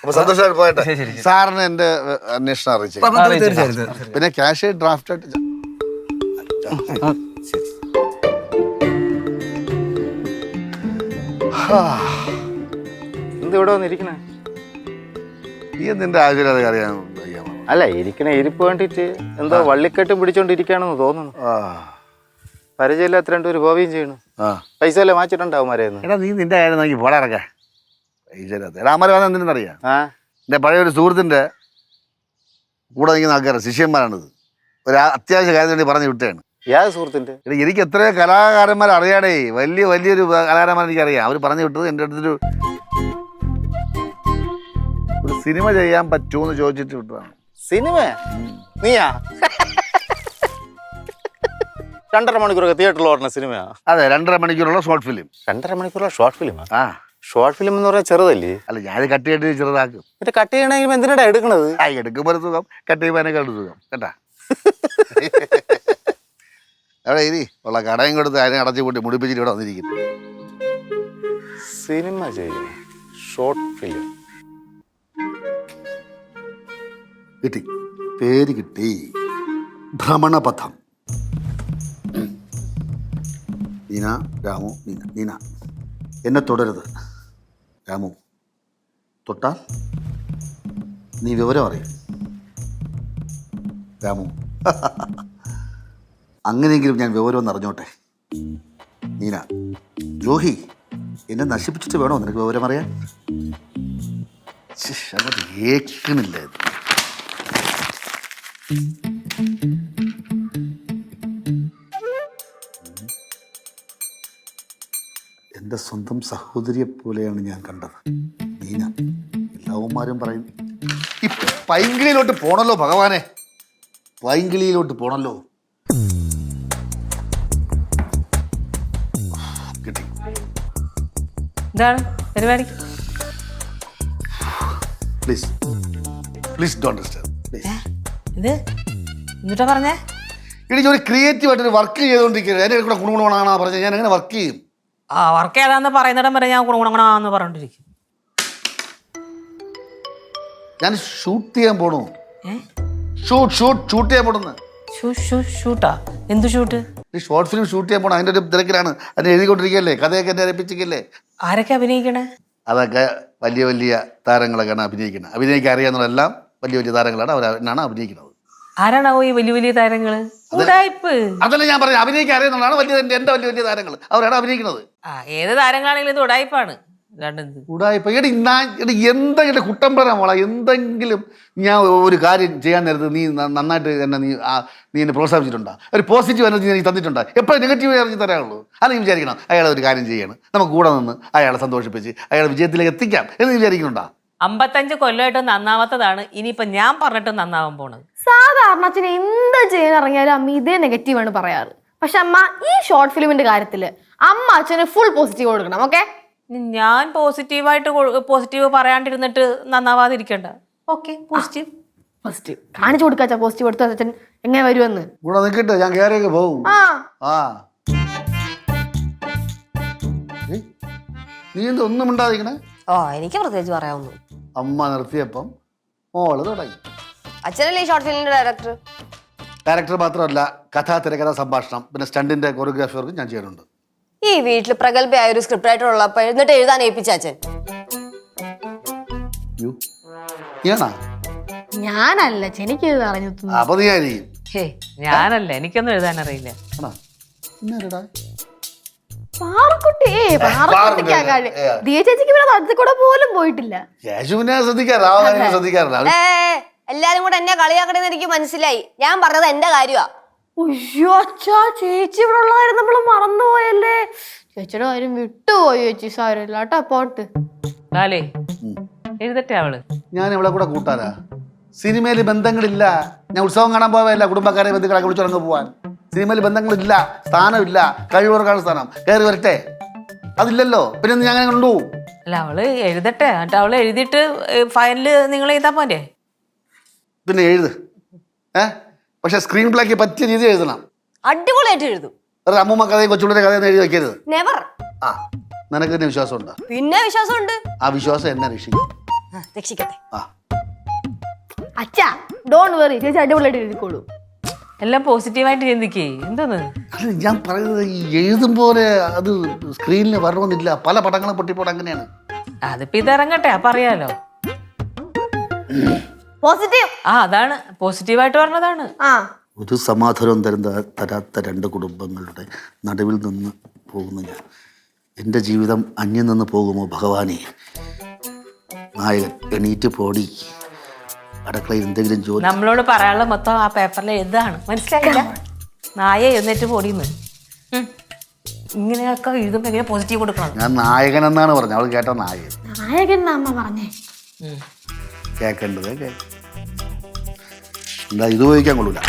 അപ്പൊ സന്തോഷമായിട്ട് പോയട്ടെ. സാറിന് എന്റെ അന്വേഷണം അറിയിച്ചു. പിന്നെ ക്യാഷ് ഡ്രാഫ്റ്റ് ആയിട്ട് എന്ത് ഇവിടെ വന്നിരിക്കണേ? നീ നിന്റെ ആവശ്യമില്ലാതെ അറിയാൻ. അല്ല ഇരിക്കണ ഇരിപ്പ് വേണ്ടിട്ട് എന്തോ വള്ളിക്കെട്ടും പിടിച്ചോണ്ടിരിക്കാണെന്ന് തോന്നുന്നു. ആ. പരിചയമില്ലാത്ത രണ്ടുപേര് പോവുകയും ചെയ്യണു. ആ. പൈസ എല്ലാം മാറ്റിട്ടുണ്ടാവും മരേന്ന്. എടാ നീ നിന്റെ കാര്യം നോക്കി പോടാ ഇറക്കാൻ രാമര എന്തിനറിയാം വന്ന എന്തിനെന്നറിയാം? എന്റെ പഴയ ഒരു സുഹൃത്തിന്റെ കൂടെ നിൽക്കുന്ന ആൾക്കാർ ശിഷ്യന്മാരാണിത്. ഒരു അത്യാവശ്യ കാര്യത്തിന് വേണ്ടി പറഞ്ഞു വിട്ടാണ് ഏത് സുഹൃത്തിന്റെ? എനിക്ക് എത്രയോ കലാകാരന്മാർ അറിയാടേ. വലിയ വലിയൊരു കലാകാരന്മാർ എനിക്കറിയാം. അവർ പറഞ്ഞു വിട്ടത് എന്റെ അടുത്തൊരു ഒരു സിനിമ ചെയ്യാൻ പറ്റുമോ എന്ന് ചോദിച്ചിട്ട് വിട്ടതാണ്. സിനിമ? നീയാ? രണ്ടര മണിക്കൂറൊക്കെ തിയേറ്ററിൽ ഓടുന്ന സിനിമയാ? അതെ രണ്ടര മണിക്കൂറുള്ള ഷോർട്ട് ഫിലിം. രണ്ടര മണിക്കൂറുള്ള ഷോർട്ട് ഫിലിമാ? ആ. ഷോർട്ട് ഫിലിം എന്ന് പറഞ്ഞാൽ ചെറുതല്ലേ? അല്ല ഞാൻ കട്ട് ചെയ്തിട്ട് ചെറുതാക്കും. എന്നിട്ട് കട്ട് ചെയ്യണമെങ്കിൽ എന്തിനാണ് എടുക്കണത്? ആ എടുക്കുമ്പോൾ സുഖം കട്ട് ചെയ്യുമ്പോൾ സുഖം. കേട്ടാ? അവിടെ ഇരി ഉള്ള കടയും കൊടുത്ത് അതിനെ അടച്ചു കൂട്ടി മുടിപ്പിച്ചിട്ട് ഇവിടെ വന്നിരിക്കുന്നു. സിനിമ ചെയ്യും. Short film. കിട്ടി. പേര് കിട്ടി. ഭ്രമണപഥം. നീന രാമു നീന നീന. എന്നെ തുടരുത്. രാമു. തൊട്ടാൽ നീ വിവരം അറിയും. രാമു. അങ്ങനെയെങ്കിലും ഞാൻ വിവരം അറിഞ്ഞോട്ടെ. നീന ജോഹി എന്നെ നശിപ്പിച്ചിട്ട് വേണോ നിനക്ക് വിവരം അറിയാൻ? അത് ഏക്കണില്ല ഇത്. എന്റെ സ്വന്തം സഹോദരിയെ പോലെയാണ് ഞാൻ കണ്ടത്. മീന എല്ലാവന്മാരും പറയും ഈ പൈങ്കിളിയിലോട്ട് പോണല്ലോ ഭഗവാനെ. പൈങ്കിളിയിലോട്ട് പോണല്ലോ. കിട്ടി. എന്താണ് പരിപാടി? Please please don't disturb please ഇത്? എന്നിട്ടാ പറഞ്ഞേ? എനിക്ക് ഒരു ക്രിയേറ്റീവ് ആയിട്ട് ഒരു വർക്ക് ചെയ്തുകൊണ്ടിരിക്കുന്നത് എന്റെ കൂടെ ഗുണഗുണമാണെന്നാ പറഞ്ഞത് ഞാൻ എങ്ങനെ വർക്ക് ചെയ്യും. ആ വർക്ക് ഏതാന്ന് പറയുന്നിടം വരെ ഞാൻ ഗുണഗുണഗുണമെന്ന് പറഞ്ഞിരിക്കും ഞാൻ ഷൂട്ട് ചെയ്യാൻ പോണു. ഷൂട്ട് ഷൂട്ട് ഷൂട്ട് ചെയ്യാൻ പോണെന്ന് ഷൂട്ടാ എന്ത് ഷൂട്ട് ഈ ഷോർട്ട് ഫിലിം ഷൂട്ട് ചെയ്യാൻ പോണം. അതിന്റെ ഒരു തിരക്കിലാണ്. അതിനെ എഴുതിക്കൊണ്ടിരിക്കുകയല്ലേ? കഥയൊക്കെ എന്നെ ഏൽപ്പിച്ചിരിക്കല്ലേ ആരൊക്കെ അഭിനയിക്കണേ? അതൊക്കെ വലിയ വലിയ താരങ്ങളൊക്കെയാണ് അഭിനയിക്കുന്നത്. അഭിനയിക്കാൻ അറിയാവുന്നവരെല്ലാം വലിയ വലിയ താരങ്ങളാണ്. അവർ എന്നാണ് അഭിനയിക്കുന്നത്. ആരാണാവോ ഈ വലിയ വലിയ താരങ്ങൾ? അതല്ല ഞാൻ പറഞ്ഞു അഭിനയിക്കാൻ അറിയുന്നതാണ് വലിയ എന്റെ വലിയ വലിയ താരങ്ങൾ അവരാണ് അഭിനയിക്കുന്നത്. ആ ഏത് താരങ്ങളാണെങ്കിലും ഇത് ഉടായ്പാണ്. അല്ലാണ്ട് ഉടായിപ്പോ എടി ഞാൻ എടി എന്തെങ്കിലും കുട്ടമ്പറ മോളെ എന്തെങ്കിലും ഞാൻ ഒരു കാര്യം ചെയ്യാൻ നേരത്ത് നീ നന്നായിട്ട് എന്നെ നീ നീ എന്നെ പ്രോത്സാഹിപ്പിച്ചിട്ടുണ്ടോ? ഒരു പോസിറ്റീവ് എനർജി നീ തന്നിട്ടുണ്ടോ? എപ്പോഴും നെഗറ്റീവ് എനർജി തരാനുള്ളൂ. അത് നീ വിചാരിക്കണം? അയാൾ ഒരു കാര്യം ചെയ്യണം. നമുക്ക് കൂടെ നിന്ന് അയാളെ സന്തോഷിപ്പിച്ച് അയാളെ വിജയത്തിലേക്ക് എത്തിക്കാം എന്ന് വിചാരിക്കുന്നുണ്ടോ? അമ്പത്തഞ്ച് കൊല്ലമായിട്ട് നന്നാവാത്തതാണ്. ഇനിയിപ്പോൾ ഞാൻ പറഞ്ഞിട്ട് നന്നാവാൻ പോണത്. സാധാരണ അച്ഛൻ എന്ത് ചെയ്യാൻ ഇറങ്ങിയാലും അമ്മ ഇതേ നെഗറ്റീവാണ് പറയാറ്. പക്ഷെ അമ്മ ഈ ഷോർട്ട് ഫിലിമിന്റെ കാര്യത്തിൽ അമ്മ അച്ഛന് ഫുൾ പോസിറ്റീവ് കൊടുക്കണം ഓക്കെ ഞാൻ പോസിറ്റീവായിട്ട് പോസിറ്റീവ് പറയാണ്ടിരുന്നിട്ട് നന്നാവാതിരിക്കണ്ട. ഓക്കെ പോസിറ്റീവ് പോസിറ്റീവ് കാണിച്ചു കൊടുക്കാച്ച പോസിറ്റീവ് എടുത്ത അച്ഛൻ എങ്ങനെ വരുമെന്ന്. കൂടെ നിൽക്കട്ടെ ഞാൻ കയറിയൊക്കെ പോകും. ആ. ആ. നീ എന്താ ഒന്നും മിണ്ടാതിരിക്കണേ? ഓ എനിക്ക് പ്രത്യേകിച്ച് പറയാവുന്നു അമ്മ നിർത്തിയപ്പം മോൾ തുടങ്ങി. അച്ഛനല്ലേ ഈ ഷോർട്ട് ഫിലിമിന്റെ ഡയറക്ടർ ഡയറക്ടർ മാത്രമല്ല കഥാ തിരക്കഥ സംഭാഷണം പിന്നെ സ്റ്റണ്ടിന്റെ കൊറിയോഗ്രാഫി വർക്കും ഞാൻ ചെയ്യുന്നുണ്ട് ഈ വീട്ടിൽ പ്രഗത്ഭയായ ഒരു സ്ക്രിപ്റ്റ് റൈറ്റർ ഉള്ളപ്പോ എന്നിട്ട് എഴുതാൻ ഏൽപ്പിച്ച അച്ഛൻ? യ്യോ. നീയാണാ ഞാനല്ല എനിക്ക് പറഞ്ഞു അറിഞ്ഞു ആ, അപ്പൊ നീ ആയിരിക്കും ഹേ ഞാനല്ല എനിക്കൊന്നും എഴുതാൻ അറിയില്ല. ആണോ? പാറക്കുട്ടി ഏ പാറക്കുട്ടിക്കാ കാര്യം ദിയ ചേച്ചിക്ക് പിന്നെ കൂടെ പോലും പോയിട്ടില്ല. യേശുവിനെ ശ്രദ്ധിക്കാറ് ആ ശ്രദ്ധിക്കാറില്ല. ഏ എല്ലാരും കൂടെ എന്നെ കളിയാക്കണെന്ന് എനിക്ക് മനസ്സിലായി. ഞാൻ പറഞ്ഞത് എന്റെ കാര്യമാ അയ്യോ അച്ഛാ ചേച്ചി ഇവിടെ ഉള്ളതായിരുന്നു. നമ്മൾ മറന്നുപോയല്ലേ? ചേച്ചിയുടെ കാര്യം വിട്ടുപോയി ചേച്ചി? സാരമില്ല കേട്ടോ പോട്ട്. ലാലേ എഴുതട്ടെ അവൾ? ഞാൻ ഇവിടെ കൂടെ കൂട്ടാനാ. സിനിമയിൽ ബന്ധങ്ങളില്ല. ഞാൻ ഉത്സവം കാണാൻ പോവല്ല കുടുംബക്കാരെ ബന്ധുക്കളെ വിളിച്ചുറങ്ങ് പോവാൻ. സിനിമയിൽ ബന്ധങ്ങളില്ല സ്ഥാനമില്ല കഴിവുറക്കാണ് സ്ഥാനം. കയറി വരട്ടെ. അതില്ലല്ലോ. പിന്നെ ഞാൻ അങ്ങനെ കണ്ടു. അല്ല അവൾ എഴുതട്ടെ. എന്നിട്ട് അവൾ എഴുതിയിട്ട് ഫയലിൽ നിങ്ങൾ എഴുതാ പോരെ? പിന്നെ എഴുത്. ഏ? പക്ഷെ സ്ക്രീൻ പ്ലേക്ക് പറ്റിയ രീതി എഴുതണം. അടിപൊളിയായിട്ട് എഴുതും. ഒരു അമ്മൂമ്മ കഥയും കൊച്ചുള്ളിയുടെ കഥയും എഴുതി വെക്കരുത്. നെവർ ആ നിനക്ക് തന്നെ വിശ്വാസമുണ്ടോ? പിന്നെ വിശ്വാസമുണ്ട്. ആ വിശ്വാസം എന്നെ രക്ഷിക്കും. ആ, രക്ഷിക്കട്ടെ. ആ. അച്ഛാ ഡോണ്ട് വെറി ചേച്ചി അടിപൊളിയായിട്ട് എഴുതിക്കോളൂ. എല്ലാം പോസിറ്റീവായിട്ട് ചിന്തിക്കേ എന്തോന്ന് അല്ല ഞാൻ പറയുന്നത് ഈ എഴുതും പോലെ അത് സ്ക്രീനിൽ വരണമെന്നില്ല. പല പടങ്ങളും പൊട്ടിപ്പോടെ അങ്ങനെയാണ്. അതിപ്പോ ഇത് ഇറങ്ങട്ടെ അപ്പൊ അറിയാലോ പോസിറ്റീവ്? ആ അതാണ്. പോസിറ്റീവായിട്ട് പറഞ്ഞതാണ്. ആ. ഒരു സമാധാനം തരുന്ന തരാത്ത രണ്ട് കുടുംബങ്ങളുടെ നടുവിൽ നിന്ന് പോകുന്ന ഞാൻ. എന്റെ ജീവിതം അന്യം നിന്ന് പോകുമോ ഭഗവാനെ? നായകൻ എണീറ്റ് പോടി. അടുക്കളയിൽ എന്തെങ്കിലും ജോലി നമ്മളോട് പറയാനുള്ള മൊത്തം ആ പേപ്പറിൽ എഴുതാണ്. മനസ്സിലായില്ല? നായ എഴുന്നേറ്റ് പൊടിയുന്നു ഇങ്ങനെയൊക്കെ എഴുതുമ്പോ എങ്ങനെ പോസിറ്റീവ് കൊടുക്കണം? ഞാൻ നായകൻ എന്നാണ് പറഞ്ഞത്. അവൾ കേട്ട നായകൻ. നായകൻ എന്നാ അമ്മ പറഞ്ഞേ. കേൾക്കേണ്ടത് കേൾക്കും എന്താ ഇത് ഉപയോഗിക്കാൻ കൊള്ളൂല.